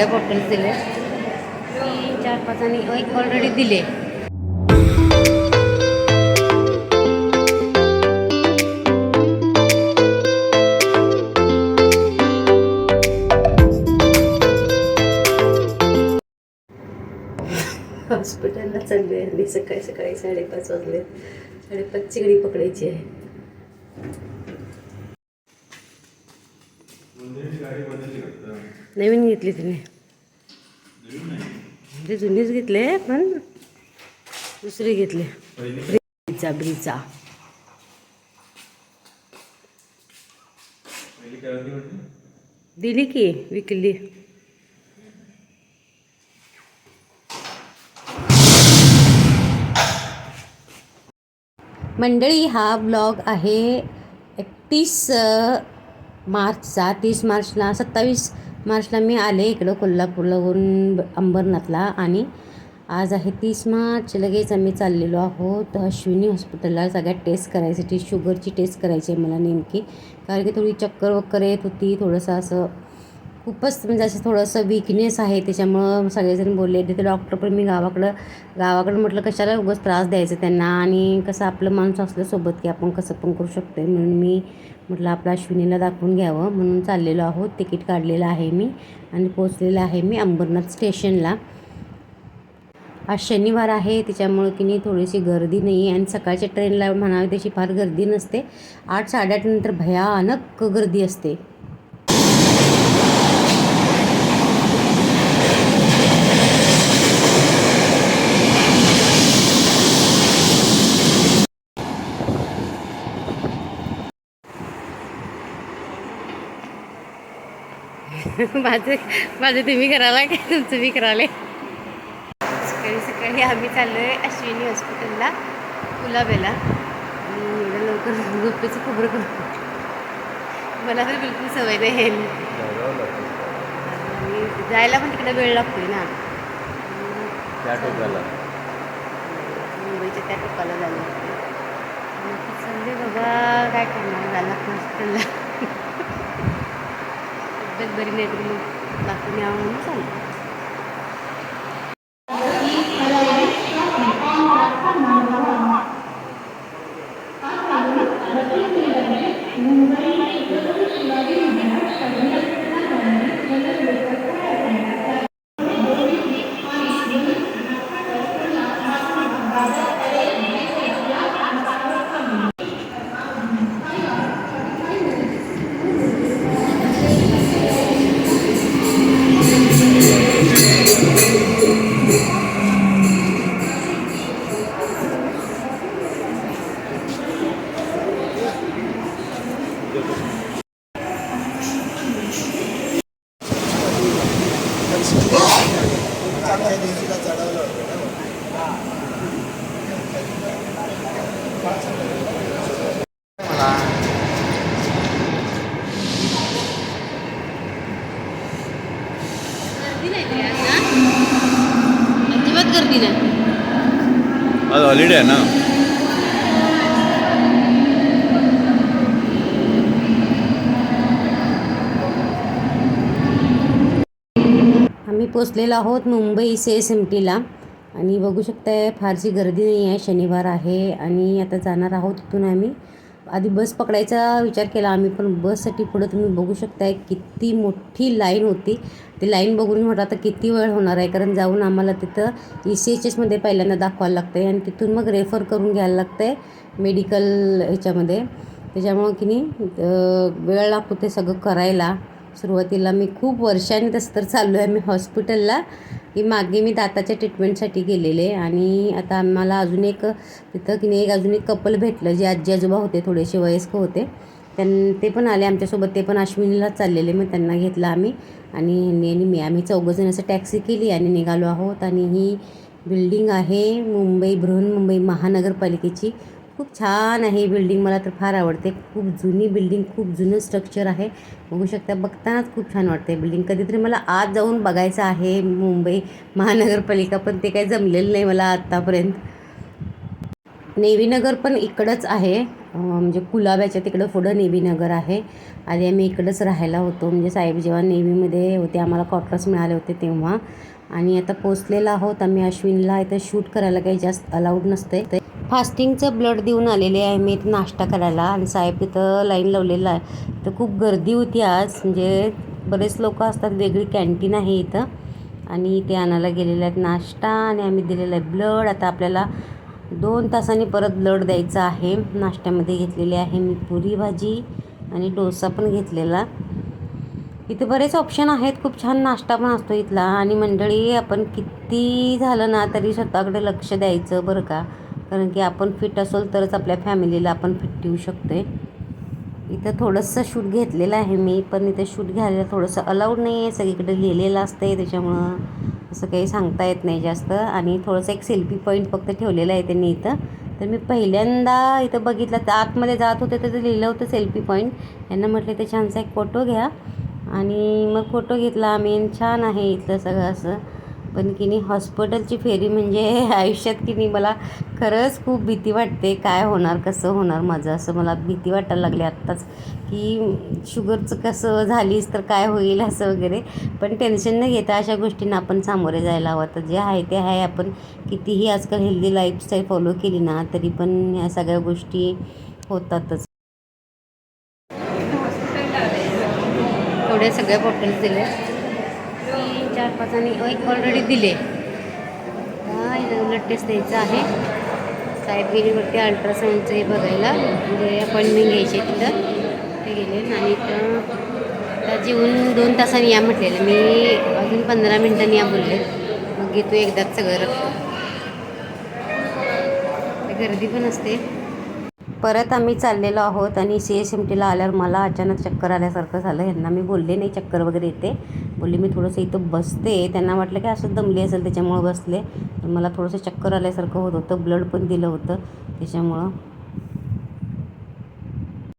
सगळ्या बॉटल्स दिले तीन चार पाच आणि एक ऑलरेडी दिले. हॉस्पिटलला चालले आणि सकाळी सकाळी साडेपाच वाजले साडेपाचची गाडी पकडायची आहे. नवीन घेतली तिने. म्हणजे जुनीच घेतले पण दुसरी घेतली. ब्रिजा ब्रिजा दिली की विकली. मंडळी हा ब्लॉग आहे एकतीस मार्चचा तीस मार्चला सत्तावीस मार्चला मी आले इकडं कोल्हापूरलावरून अंबरनाथला आणि आज आहे तीस मार्च. लगेच आम्ही चाललेलो आहोत अश्विनी हॉस्पिटलला. सगळ्यात टेस्ट करायसाठी शुगरची टेस्ट करायची आहे मला नेमकी. कारण की थोडी चक्कर वक्कर येत होती थोडंसं असं खूपच म्हणजे असं थोडंसं विकनेस आहे. त्याच्यामुळं सगळेजण बोलले तिथे डॉक्टर पण मी गावाकडं गावाकडं म्हटलं कशाला उगाच त्रास द्यायचा त्यांना? आणि कसं आपलं माणूस असलं सोबत की आपण कसं पण करू शकतो म्हणून मी म्हटलं आपलं अश्विनीला दाखवून घ्यावं. म्हणून चाललेलो आहोत. तिकीट काढलेलं आहे मी आणि पोचलेलं आहे मी अंबरनाथ स्टेशनला. आज शनिवार आहे. त्याच्यामुळं की नाही थोडीशी गर्दी नाही आहे. आणि सकाळच्या ट्रेनला म्हणावी तशी फार गर्दी नसते. आठ साडेआठ नंतर भयानक गर्दी असते. माझं माझं तुम्ही करायला काय तुमचं मी करायला. सकाळी सकाळी आम्ही चाललो आहे अश्विनी हॉस्पिटलला गुलाबेला आणि एवढं लवकर झोपेचं खबर करतो मला तर बिलकुल सवय नाही आणि जायला पण तिकडे वेळ लागतोय ना. त्या टोकाला मुंबईच्या त्या टोकाला झालं संडे बाबा काय करणार? झाला हॉस्पिटलला घरी बरी नाही तरी मग दाखवून यावं म्हणून चाललं. आज हॉलिडे आहे ना आम्ही पोचलेलो आहोत मुंबई सी एस एम टीला आणि बघू शकताय फारशी गर्दी नाही आहे शनिवार आहे आणि आता जाणार आहोत तिथून आम्ही. आधी बस पकडायचा विचार केला आम्ही पण बससाठी पुढं तुम्ही बघू शकताय किती मोठी लाईन होती. ती लाईन बघून म्हटलं आता किती वेळ होणार आहे? कारण जाऊन आम्हाला तिथं ई सी एच एसमध्ये पहिल्यांदा दाखवायला लागतं आहे आणि तिथून मग रेफर करून घ्यायला लागतं आहे मेडिकल ह्याच्यामध्ये. त्याच्यामुळं की नाही वेळ लागतो ते सगळं करायला. सुरुवातीला मी खूप वर्षांनी तसं तर चाललो आहे मी हॉस्पिटलला की मागे मी दाताच्या ट्रीटमेंटसाठी गेलेले आणि आता आम्हाला अजून एक तिथं की नाही एक अजून एक कपल भेटलं जे आजी आजोबा होते थोडेसे वयस्क होते. त्यां ते पण आले आमच्यासोबत ते पण अश्विनीलाच चाललेले मग त्यांना घेतलं आम्ही. आणि आणि मी आम्ही चौघंजण असं टॅक्सी केली आणि निघालो आहोत. आणि ही बिल्डिंग आहे मुंबई बृहन्मुंबई महानगरपालिकेची. खूप छान आहे ही बिल्डिंग मला तर फार आवडते. खूप जुनी बिल्डिंग खूप जुनं स्ट्रक्चर आहे. बघू शकता बघतानाच खूप छान वाटते बिल्डिंग कधीतरी मला आज जाऊन बघायचं आहे मुंबई महानगरपालिका पण ते काही जमलेलं नाही मला आत्तापर्यंत नेवीनगर पण इकडंच आहे. म्हणजे कुलाब्याच्या तिकडं पुढं नेवीनगर आहे. आधी आम्ही इकडंच राहायला होतो. म्हणजे साहेब जेव्हा नेव्हीमध्ये होते आम्हाला क्वार्टर्स मिळाले होते तेव्हा. आणि आता पोचलेला आहोत आम्ही अश्विनला. इथं शूट करायला काही जास्त अलाउड नसते फास्टिंगचं ब्लड देऊन आलेले आहे मी इथं नाश्ता करायला. आणि साहेब तिथं लाईन लावलेला आहे. तर खूप गर्दी होती आज. म्हणजे बरेच लोक असतात. वेगळी कॅन्टीन आहे इथं. आणि ते आणायला गेलेले आहेत नाश्ता. आणि आम्ही दिलेला आहे ब्लड. आता आपल्याला दोन तासांनी परत ब्लड द्यायचं आहे. नाश्त्यामध्ये घेतलेली आहे मी पुरी भाजी आणि डोसा पण घेतलेला. इथे बरेच ऑप्शन आहेत. खूप छान नाश्ता पण असतो इथला. आणि मंडळी आपण किती झालं ना तरी स्वतःकडे लक्ष द्यायचं बरं का. कारण की आपण फिट असेल तरच आपल्या फॅमिलीला आपण फिट ठेवू शकतो आहे इथं थोडंसं शूट घेतलेलं आहे मी पण इथं शूट घ्यायला थोडंसं अलाउड नाही आहे सगळीकडे लिहिलेलं असतं आहे त्याच्यामुळं असं काही सांगता येत नाही जास्त. आणि थोडंसं एक सेल्फी पॉईंट फक्त ठेवलेलं आहे त्यांनी इथं. तर मी पहिल्यांदा इथं बघितलं. तर आतमध्ये जात होते तर ते लिहिलं होतं सेल्फी पॉईंट यांना म्हटलं ते छानसा एक फोटो घ्या. आणि मग फोटो घेतला. आम्ही आणि छान आहे इथलं सगळं असं. पण की नाही हॉस्पिटलची फेरी म्हणजे आयुष्यात की नाही मला खरंच खूप भीती वाटते. काय होणार कसं होणार माझं असं मला भीती वाटायला लागली आत्ताच. की शुगरचं कसं झालीस तर काय होईल असं वगैरे. पण टेन्शन न घेता अशा गोष्टींना आपण सामोरे जायला हवं. तर जे आहे ते आहे. आपण कितीही आजकाल हेल्दी लाईफस्टाईल फॉलो केली ना तरी पण ह्या सगळ्या गोष्टी होतातच. एवढे सगळ्या बॉटल्स दिल्या तीन चार पाच आणि एक ऑलरेडी दिले. ब्लड टेस्ट द्यायचं आहे? साहेब गेलीवरती अल्ट्रासाऊंडचं हे बघायला. म्हणजे अपॉइंटमेंट घ्यायची तिथं. ते गेले. आणि तर जेवून दोन तासांनी या म्हटलेलं. मी अजून पंधरा मिनटांनी या बोलले. मग घेतो एकदाच सगळं रक्त. गर्दी पण असते. परत आम्ही चाललेलो आहोत आणि सी एस एम टीला आल्यावर मला अचानक चक्कर आल्यासारखं झालं. ह्यांना मी बोलले नाही चक्कर वगैरे येते. बोलले मी थोडंसं इथं बसते. त्यांना वाटलं की असं दमली असेल त्याच्यामुळं बसले. मला थोडंसं चक्कर आल्यासारखं होत होतं ब्लड पण दिलं होतं त्याच्यामुळं